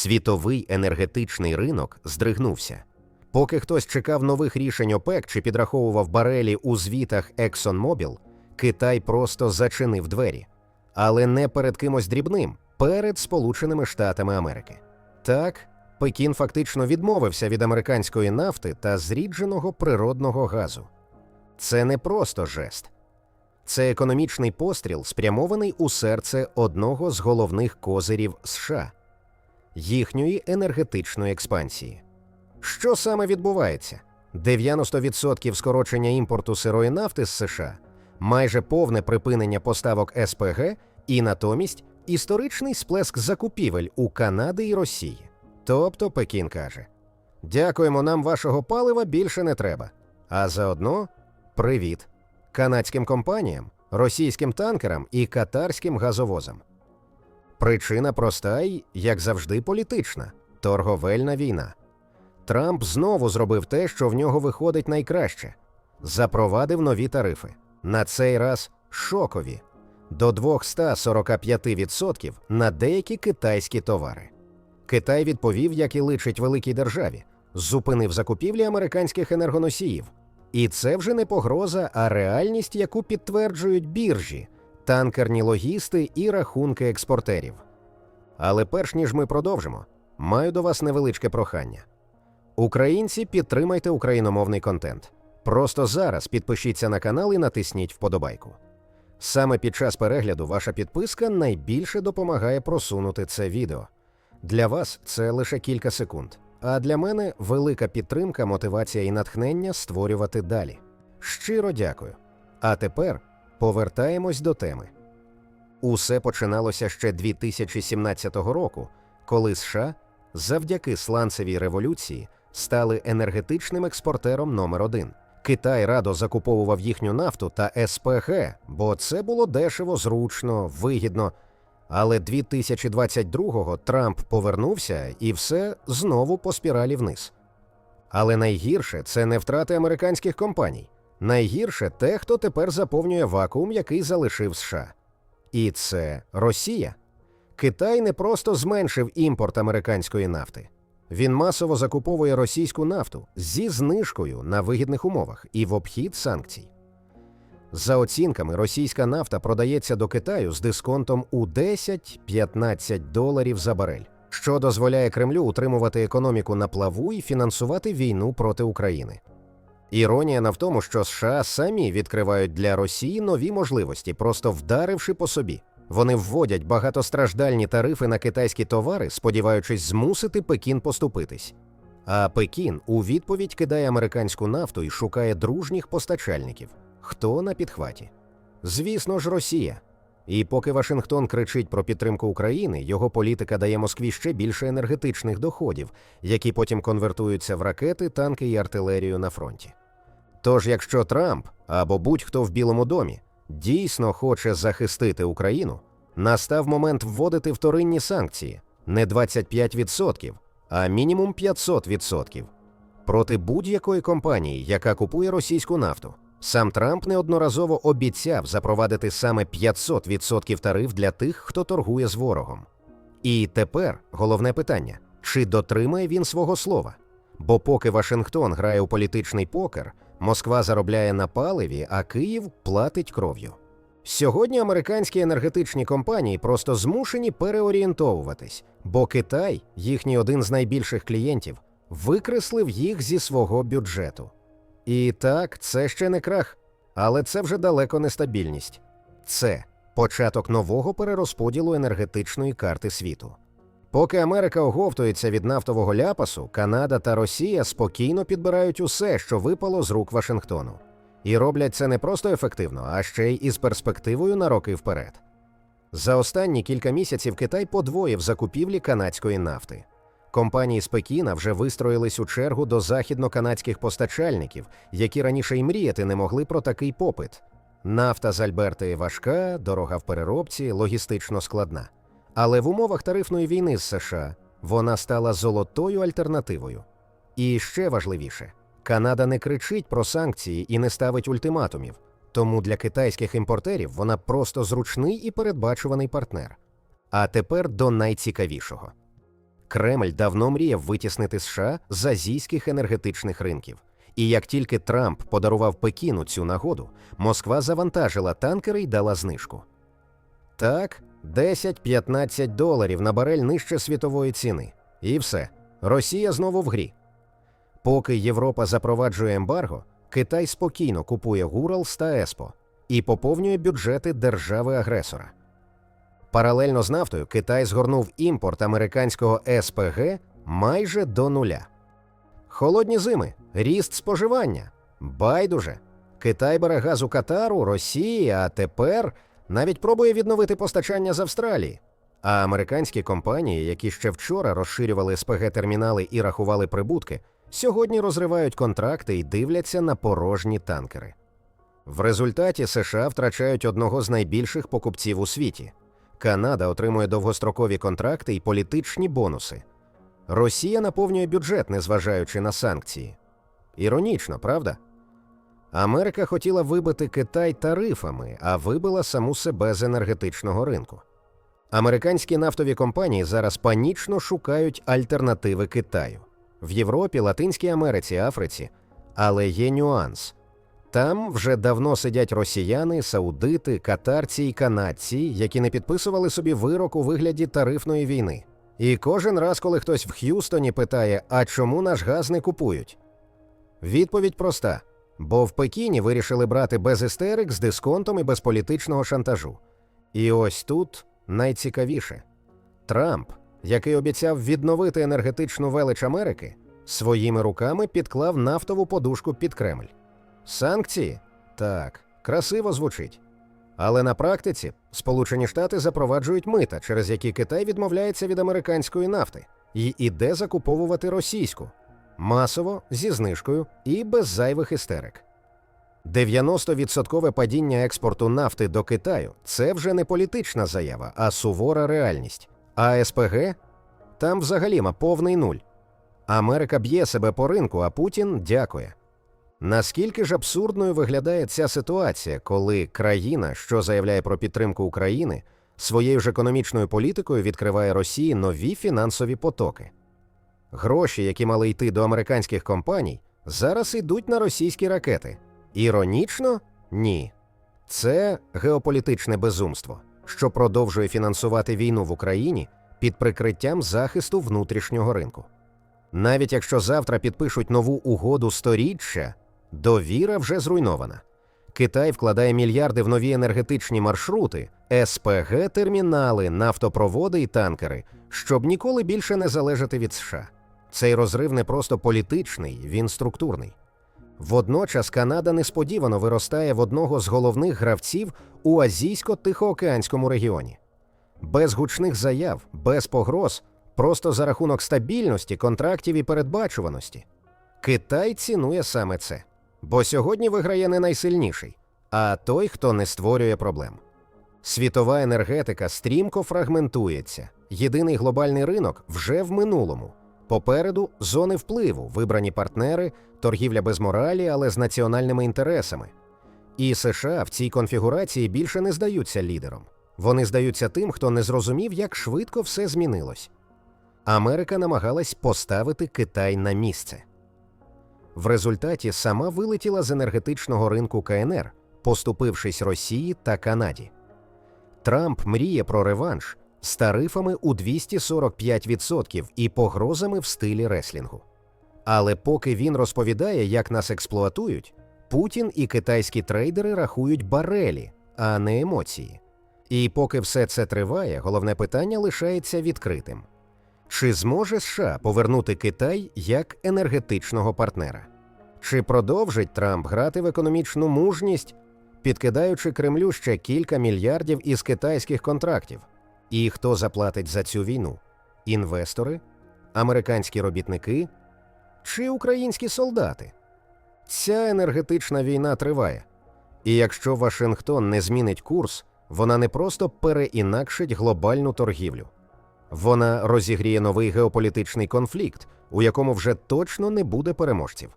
Світовий енергетичний ринок здригнувся. Поки хтось чекав нових рішень ОПЕК чи підраховував барелі у звітах ExxonMobil, Китай просто зачинив двері. Але не перед кимось дрібним, перед Сполученими Штатами Америки. Так, Пекін фактично відмовився від американської нафти та зрідженого природного газу. Це не просто жест. Це економічний постріл, спрямований у серце одного з головних козирів США їхньої енергетичної експансії. Що саме відбувається? 90% скорочення імпорту сирої нафти з США, майже повне припинення поставок СПГ і натомість історичний сплеск закупівель у Канади і Росії. Тобто Пекін каже: Дякуємо, нам вашого палива більше не треба. А заодно привіт канадським компаніям, російським танкерам і катарським газовозам. Причина проста й, як завжди, політична торговельна війна. Трамп знову зробив те, що в нього виходить найкраще запровадив нові тарифи. На цей раз шокові до 245% на деякі китайські товари. Китай відповів, як і личить великій державі, зупинив закупівлі американських енергоносіїв. І це вже не погроза, а реальність, яку підтверджують біржі, танкерні логісти і рахунки експортерів. Але перш ніж ми продовжимо, маю до вас невеличке прохання. Українці, підтримайте україномовний контент. Просто зараз підпишіться на канал і натисніть вподобайку. Саме під час перегляду ваша підписка найбільше допомагає просунути це відео. Для вас це лише кілька секунд, а для мене велика підтримка, мотивація і натхнення створювати далі. Щиро дякую. А тепер повертаємось до теми. Усе починалося ще 2017 року, коли США завдяки сланцевій революції стали енергетичним експортером номер один. Китай радо закуповував їхню нафту та СПГ, бо це було дешево, зручно, вигідно. Але 2022-го Трамп повернувся і все знову по спіралі вниз. Але найгірше це не втрати американських компаній. Найгірше те, хто тепер заповнює вакуум, який залишив США. І це Росія. Китай не просто зменшив імпорт американської нафти. Він масово закуповує російську нафту зі знижкою на вигідних умовах і в обхід санкцій. За оцінками, російська нафта продається до Китаю з дисконтом у 10-15 доларів за барель, що дозволяє Кремлю утримувати економіку на плаву і фінансувати війну проти України. Іронія на в тому, що США самі відкривають для Росії нові можливості, просто вдаривши по собі. Вони вводять багатостраждальні тарифи на китайські товари, сподіваючись змусити Пекін поступитись. А Пекін у відповідь кидає американську нафту і шукає дружніх постачальників. Хто на підхваті? Звісно ж, Росія. І поки Вашингтон кричить про підтримку України, його політика дає Москві ще більше енергетичних доходів, які потім конвертуються в ракети, танки і артилерію на фронті. Тож, якщо Трамп або будь-хто в Білому домі дійсно хоче захистити Україну, настав момент вводити вторинні санкції не 25%, а мінімум 500% проти будь-якої компанії, яка купує російську нафту. Сам Трамп неодноразово обіцяв запровадити саме 500% тариф для тих, хто торгує з ворогом. І тепер головне питання: чи дотримає він свого слова? Бо поки Вашингтон грає у політичний покер, Москва заробляє на паливі, а Київ платить кров'ю. Сьогодні американські енергетичні компанії просто змушені переорієнтовуватись, бо Китай, їхній один з найбільших клієнтів, викреслив їх зі свого бюджету. І так, це ще не крах, але це вже далеко не стабільність. Це початок нового перерозподілу енергетичної карти світу. Поки Америка оговтується від нафтового ляпасу, Канада та Росія спокійно підбирають усе, що випало з рук Вашингтону. І роблять це не просто ефективно, а ще й із перспективою на роки вперед. За останні кілька місяців Китай подвоїв закупівлі канадської нафти. Компанії з Пекіна вже вистроїлись у чергу до західно-канадських постачальників, які раніше й мріяти не могли про такий попит. Нафта з Альберти важка, дорога в переробці, логістично складна. Але в умовах тарифної війни з США вона стала золотою альтернативою. І ще важливіше, Канада не кричить про санкції і не ставить ультиматумів, тому для китайських імпортерів вона просто зручний і передбачуваний партнер. А тепер до найцікавішого. Кремль давно мріяв витіснити США з азійських енергетичних ринків. І як тільки Трамп подарував Пекіну цю нагоду, Москва завантажила танкери й дала знижку. Так, 10-15 доларів на барель нижче світової ціни. І все. Росія знову в грі. Поки Європа запроваджує ембарго, Китай спокійно купує Гуралс та Еспо і поповнює бюджети держави-агресора. Паралельно з нафтою Китай згорнув імпорт американського СПГ майже до нуля. Холодні зими, ріст споживання. Байдуже. Китай бере газ у Катару, Росії, а тепер навіть пробує відновити постачання з Австралії. А американські компанії, які ще вчора розширювали СПГ-термінали і рахували прибутки, сьогодні розривають контракти і дивляться на порожні танкери. В результаті США втрачають одного з найбільших покупців у світі. Канада отримує довгострокові контракти і політичні бонуси. Росія наповнює бюджет, незважаючи на санкції. Іронічно, правда? Америка хотіла вибити Китай тарифами, а вибила саму себе з енергетичного ринку. Американські нафтові компанії зараз панічно шукають альтернативи Китаю в Європі, Латинській Америці, Африці. Але є нюанс. Там вже давно сидять росіяни, саудити, катарці і канадці, які не підписували собі вирок у вигляді тарифної війни. І кожен раз, коли хтось в Х'юстоні питає, а чому наш газ не купують? Відповідь проста: бо в Пекіні вирішили брати без істерик з дисконтом і без політичного шантажу. І ось тут найцікавіше: Трамп, який обіцяв відновити енергетичну велич Америки, своїми руками підклав нафтову подушку під Кремль. Санкції? Так, красиво звучить. Але на практиці Сполучені Штати запроваджують мита, через які Китай відмовляється від американської нафти і іде закуповувати російську масово зі знижкою і без зайвих істерик. 90% падіння експорту нафти до Китаю це вже не політична заява, а сувора реальність. А СПГ там взагалі ма повний нуль. Америка б'є себе по ринку, а Путін дякує. Наскільки ж абсурдною виглядає ця ситуація, коли країна, що заявляє про підтримку України, своєю ж економічною політикою відкриває Росії нові фінансові потоки? Гроші, які мали йти до американських компаній, зараз йдуть на російські ракети. Іронічно? Ні. Це геополітичне безумство, що продовжує фінансувати війну в Україні під прикриттям захисту внутрішнього ринку. Навіть якщо завтра підпишуть нову угоду сторіччя, довіра вже зруйнована. Китай вкладає мільярди в нові енергетичні маршрути, СПГ, термінали, нафтопроводи і танкери, щоб ніколи більше не залежати від США. Цей розрив не просто політичний, він структурний. Водночас Канада несподівано виростає в одного з головних гравців у азійсько-тихоокеанському регіоні. Без гучних заяв, без погроз, просто за рахунок стабільності, контрактів і передбачуваності. Китай цінує саме це, бо сьогодні виграє не найсильніший, а той, хто не створює проблем. Світова енергетика стрімко фрагментується. Єдиний глобальний ринок вже в минулому. Попереду зони впливу, вибрані партнери, торгівля без моралі, але з національними інтересами. І США в цій конфігурації більше не здаються лідером. Вони здаються тим, хто не зрозумів, як швидко все змінилось. Америка намагалась поставити Китай на місце. В результаті сама вилетіла з енергетичного ринку КНР, поступившись Росії та Канаді. Трамп мріє про реванш з тарифами у 245% і погрозами в стилі реслінгу. Але поки він розповідає, як нас експлуатують, Путін і китайські трейдери рахують барелі, а не емоції. І поки все це триває, головне питання лишається відкритим: чи зможе США повернути Китай як енергетичного партнера? Чи продовжить Трамп грати в економічну мужність, підкидаючи Кремлю ще кілька мільярдів із китайських контрактів? І хто заплатить за цю війну? Інвестори, американські робітники чи українські солдати? Ця енергетична війна триває. І якщо Вашингтон не змінить курс, вона не просто переінакшить глобальну торгівлю, вона розігріє новий геополітичний конфлікт, у якому вже точно не буде переможців.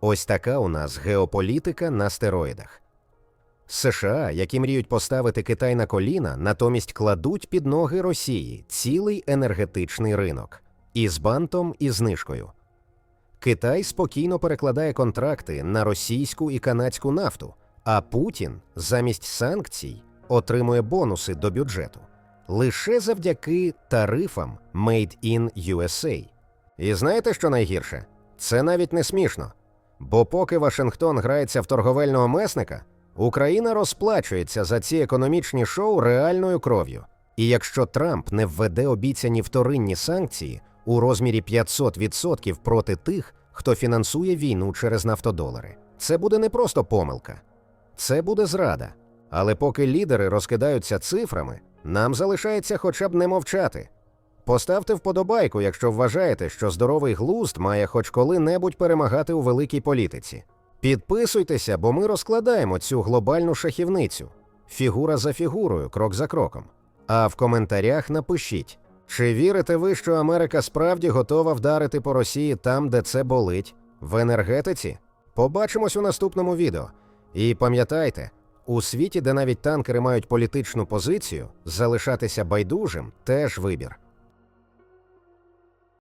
Ось така у нас геополітика на стероїдах. США, які мріють поставити Китай на коліна, натомість кладуть під ноги Росії цілий енергетичний ринок. і з бантом, і знижкою. Китай спокійно перекладає контракти на російську і канадську нафту, а Путін замість санкцій отримує бонуси до бюджету лише завдяки тарифам Made in USA. І знаєте, що найгірше? Це навіть не смішно. Бо поки Вашингтон грається в торговельного месника, Україна розплачується за ці економічні шоу реальною кров'ю. І якщо Трамп не введе обіцяні вторинні санкції у розмірі 500% проти тих, хто фінансує війну через нафтодолари, це буде не просто помилка, це буде зрада. Але поки лідери розкидаються цифрами, нам залишається хоча б не мовчати. Поставте вподобайку, якщо вважаєте, що здоровий глузд має хоч коли-небудь перемагати у великій політиці. Підписуйтеся, бо ми розкладаємо цю глобальну шахівницю фігура за фігурою, крок за кроком. А в коментарях напишіть, чи вірите ви, що Америка справді готова вдарити по Росії там, де це болить, в енергетиці? Побачимось у наступному відео. І пам'ятайте, у світі, де навіть танкери мають політичну позицію, залишатися байдужим теж вибір.